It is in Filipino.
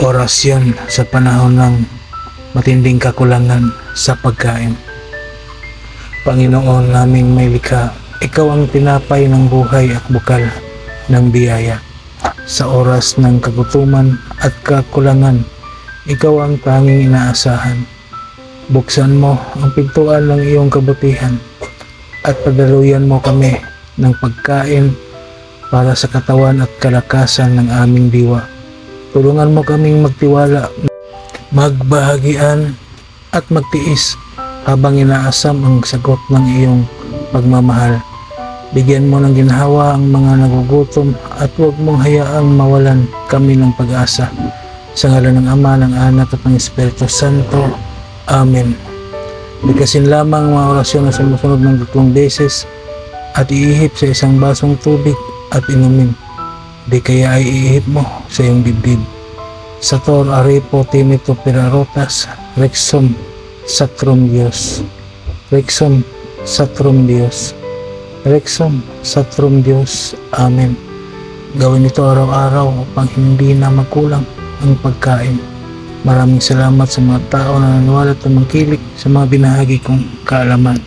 Orasyon sa panahon ng matinding kakulangan sa pagkain. Panginoon naming may likha, ikaw ang tinapay ng buhay at bukal ng biyaya. Sa oras ng kagutuman at kakulangan, ikaw ang tanging inaasahan. Buksan mo ang pintuan ng iyong kabutihan at padaluyan mo kami ng pagkain para sa katawan at kalakasan ng aming diwa. Tulungan mo kaming magtiwala, magbahagian at magtiis habang inaasam ang sagot ng iyong pagmamahal. Bigyan mo ng ginhawa ang mga nagugutom at huwag mong hayaang mawalan kami ng pag-asa. Sa ngalan ng Ama, ng Anak at ng Espiritu Santo. Amen. Bigkasin lamang ang mga orasyon na sumusunod ng tatlong beses at iihip sa isang basong tubig at inumin. Di kaya ay iihip mo sa iyong dibdib. Sator Arepo Timito Pirarotas Rexum Sacrum Dios Rexum Sacrum Dios Rexum Sacrum Dios Amen Gawin ito araw-araw upang hindi na magkulang ang pagkain. Maraming salamat sa mga tao na naniwala at tumangkilik sa mga binahagi kong kaalaman.